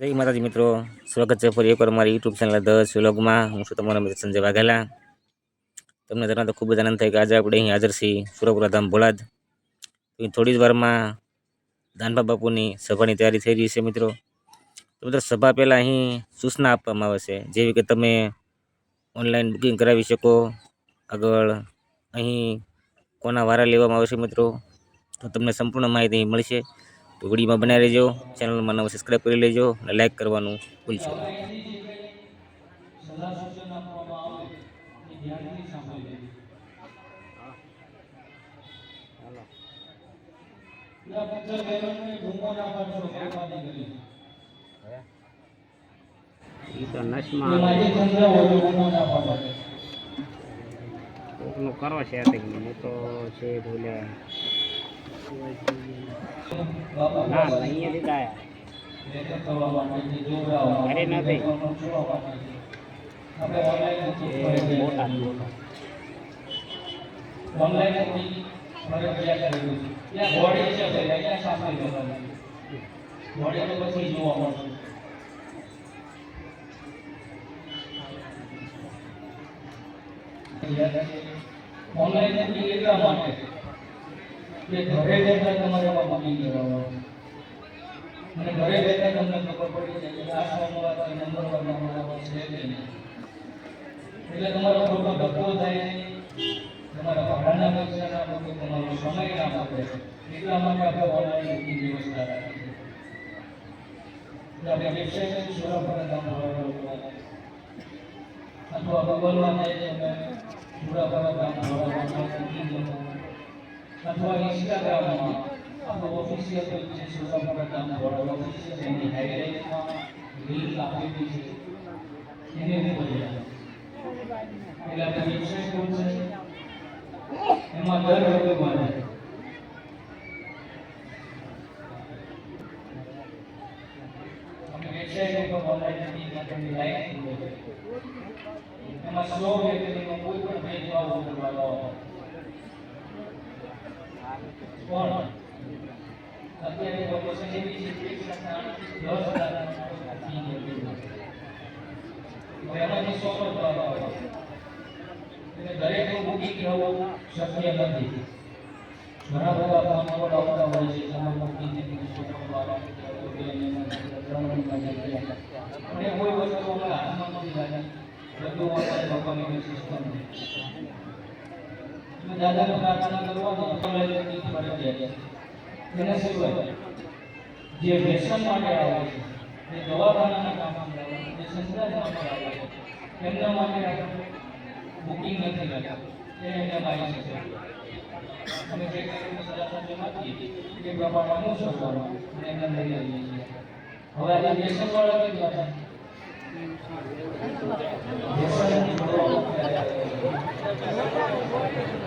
જય માતાજી મિત્રો, સ્વાગત છે ફરી એકવાર મારી યુટ્યુબ ચેનલ દસ વ્લોગમાં હું છું તમારો મિત્ર સંજય વાઘેલા. તમને જણાવતો ખૂબ જ આનંદ થાય કે આજે આપણે અહીં હાજર છીએ સુરપુરા ધામ ભોળાદ. થોડી જ વારમાં દાનબા બાપુની સભાની તૈયારી થઈ રહી છે મિત્રો. તો મિત્રો, સભા પહેલાં અહીં સૂચના આપવામાં આવે છે, જેવી કે તમે ઓનલાઈન બુકિંગ કરાવી શકો. આગળ અહીં કોના વારા લેવામાં આવશે મિત્રો, તો તમને સંપૂર્ણ માહિતી મળશે. તો વિડીયોમાં બનાવી રહેજો ચેનલમાં નવો સબસ્ક્રાઈબ કરી લેજો અને લાઈક કરવાનું ભૂલશો લેજો. કોકનું કરો છે તો છે ભૂલે બાબા ના અહીંયા લીધા લેખન કરવા માટે, અરે નથી. માટે. મોટા પછી જોવા મળશે. ઓનલાઈન માટે કે ઘરે બેઠા તમારે આમાં બુકિંગ કરાવવાનું અને ઘરે બેઠા તમને ખબર પડી જાય કે આ સોમવાર કે નંબર વાર તમારા છે કે નહીં એટલે તમારો ખોટો ધક્કો થાય નહીં તમારા ભાડાના પૈસા ના બગડે તમારો સમય ના બગડે એટલા માટે આપણે ઓનલાઈન બુકિંગ વ્યવસ્થા રાખી છે એટલે આપણે વેબસાઇટ સુરક્ષા કામ કરવાનું અથવા ગૂગલમાં જઈને તમે સુરક્ષા કામ કરવાનું અથવા ઇન્સ્ટાગ્રામમાં આપણું ઓફિશિયલ પેજ છે સુરક્ષા કામ કરવાનું ઓફિશિયલ એની હાઇલાઇટમાં લિંક આપેલી છે, એને જાઓ. એટલે આપણે વેબસાઇટ ખોલશે એમાં દર રવિવારે આપણે વેબસાઇટ ઉપર ઓનલાઈન બુકિંગ માટેની છે એમાં સ્લો વ્યક્તિનો કોઈ પણ ભેદભાવ ઉમેરવાનો પણ અત્યારે લોકેશન એવી છે કે એક દસ હજાર હવે એમાંથી સો સો જવાબ આવે એટલે દરેકનું બુકિંગ થવું શક્ય નથી ઘણા બધા કામો આવતા હોય છે જેમાં બુકિંગ અને કોઈ વસ્તુ અમારા હાથમાં નથી લાગી બધું અમારે ભગવાનની સિસ્ટમ છે દાદાને પ્રાર્થના કરવાની ફરજિયાત છે. એના સિવાય જે વ્યસન માટે આવે છે જે દવાખાનાના કામમાં આવે છે જે સંસ્થાના આવે છે, એમના માટે બુકિંગ નથી કરતા એ એમને આવી શકે. અમે જે આપીએ એ પ્રમાણે અનુસરવાનું અને એમને લઈ આવીએ છીએ. હવે આજે વ્યસન વાળા કઈ વાત વ્યસનની મેં મારી વાત કરી કે તમે તો પહેલા નથી પ્રમાણની જેમ દર સોમવાર મંગળવારે આઠથી દસ હજાર માણસોને વ્યસન મૂકવા માટે આવે છે. દર સોમવારે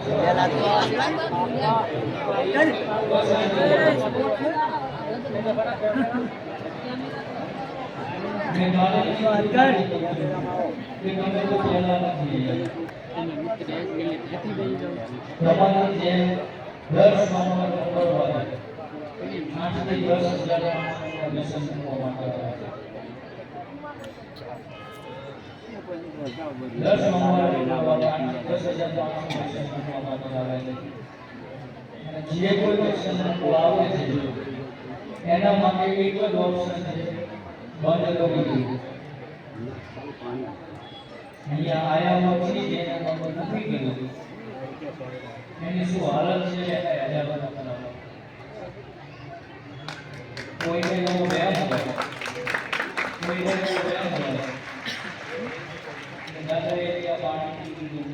મંગળવારે આઠથી દસ હજાર માણસો વ્યસન મૂકવા માટે આવે છે. અને જે કોઈ મૂકવા આવે છે એના માટે એક જ ઓપ્શન છે, બંધ કરી દેવું અહીંયા આયા પછી જેના બંધ નથી કર્યું એની શું હાલત છે એને હજાર બધા કરાવો કોઈને એવો વ્યાયામ હોય કોઈને એવો વ્યાયામ હોય કે દાદાએ ત્યાં પાણી પી લીધું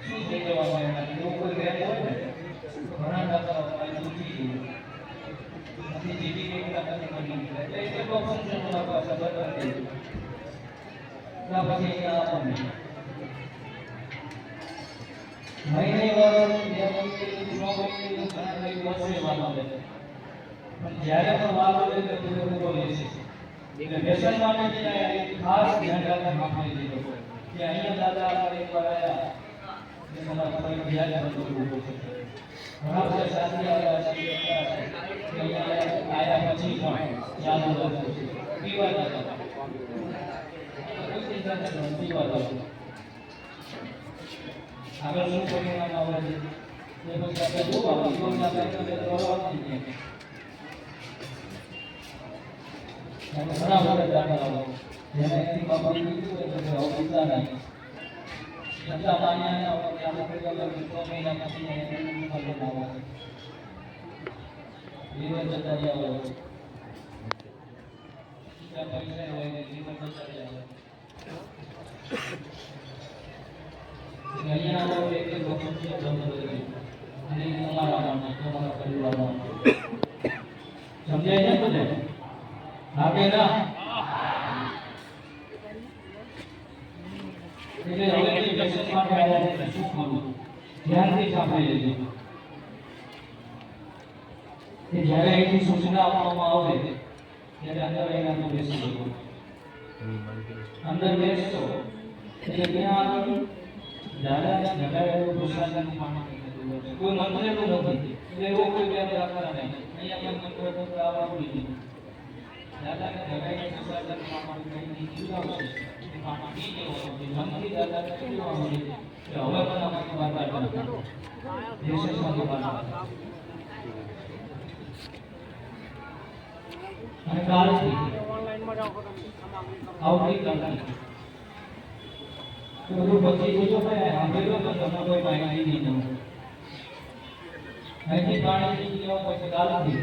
શું થઈ જવાનું એના એવો કોઈ વ્યાયામ હોય ને ઘણા દાદા પાણી તૂટી ગયું નથી જીવી ગઈ દાદાને મળી ગયું એટલે એ કેટલો ફંક્શન તમારા પાસે બધા થઈ ગયું ત્યાર પછી અહીંયા આવવાનું મહિને વાળો બે મહિને છ મહિને ઘણા કઈ વર્ષે વાર આવે પણ જ્યારે પણ વાર આવે એટલે પૂરે પૂરો લેશે એટલે વ્યસન માટે છે ને એ ખાસ ધ્યાન રાખવાનું આપણે દીધું કે અહીંયા દાદા આપણે એક વાર આવ્યા જે તમારે ફરજિયાત બધું ઊભું છે ઘણા બધા શાસ્ત્રી આવ્યા છે કે અહીંયા આયા પછી પણ ચાલુ રાખે છે પીવા જતા પીવા જતા આગળ શું પરિણામ આવે છે એ પછી આપણે જોવાનું આપણે તો કરવાનું જ નહીં. અને ઘણા બધા દાખલાઓ જેને એથી બાબા કીધું તો કે આવું છ મહિના એને ખબર ના હોય જીવન જતા રહ્યા હોય બીજા પૈસા હોય ને જીવન જતા રહ્યા હોય અહીંયા આવો એક એક વખત છે જમતો રહે. અને તમારા માટે તમારા જ્યારે એની સૂચના આપવામાં આવે ત્યારે અંદર એના બેસી જવું અંદર બેસતો એટલે ત્યાં આગળ દાદાના જગાડેલું પ્રસાદનું પાણી નીકળતું હોય છે. કોઈ મંત્રેલું નથી એટલે એવો કોઈ વ્યાપ રાખતા નહીં અહીંયા પણ મંત્ર તંત્ર આવવાનું નથી દાદાને જગાડેલું પ્રસાદનું પાણી કંઈ પીવડાવશે એ પાણી પી જવાનું છે મનથી દાદાને કહેવાનું છે કે હવે પણ અમારી બહાર કાઢો દેશમાંથી બહાર કાઢો અને કાલથી આવતીકાલથી તો બધું પછી જોજો ભાઈ સાંભળ્યો તો તમને કોઈ માહિતી નહીં દઉં અહીંથી પાણી પીવા પછી કાલથી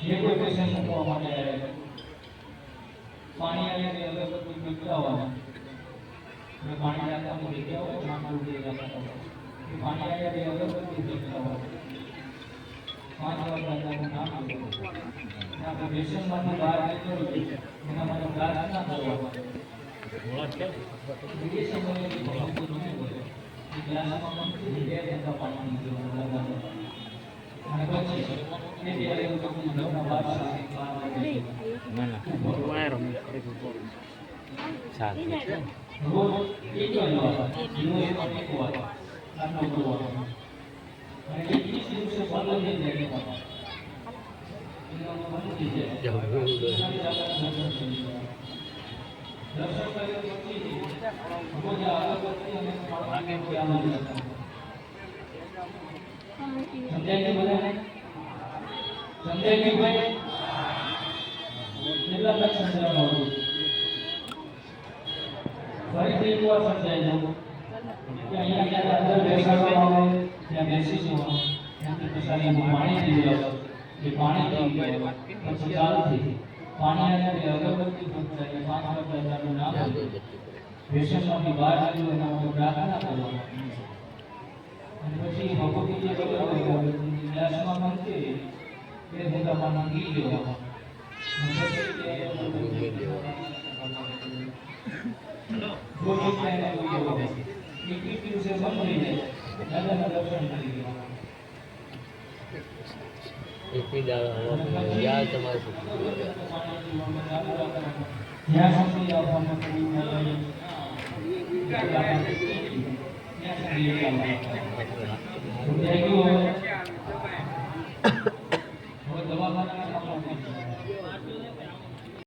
જે કોઈ પેશન્ટ મૂકવા માટે આવે છે પાણી અહીંયા અગરબત્તી પીવડાવવાના એટલે પાણી રાખતા મૂકી ગયા હોય માથું ઉડી રાખતા હોય એ પાણી અહીંયા અગરબત્તી પીવડાવવાના પાંચ વાર દાદાનું નામ આપવું આપણે વ્યસનમાંથી બહાર નીકળવું એના માટે પ્રાર્થના કરવા Mana? Sakit. Jauh dulu. ફરીથી એક વાર સમજાય છે કે અહીંયા જ્યારે અંદર બેસાડવામાં આવે ત્યાં બેસી જવાનું ત્યાંથી પછાડીમાં પાણી પીવડાવો એ પાણી પી ગયો પછી ચાલથી પાણી અને અગરબત્તી પાંચ વાર નામ વ્યસનમાંથી બહાર આવ્યું એના પ્રાર્થના કરવાની અને પછી ભગવતી જે ગ્લાસમાં મૂકે અને તે જો જગ્યાએ એને એ પીક દિવસે બંધ થઈ જાય દાદાના દર્શન કરી ગયા જ્યાં સુધી આવવામાં કોઈ ન રહે, ત્યાં સુધી આવવામાં. સમજાઈ ગયું હવે?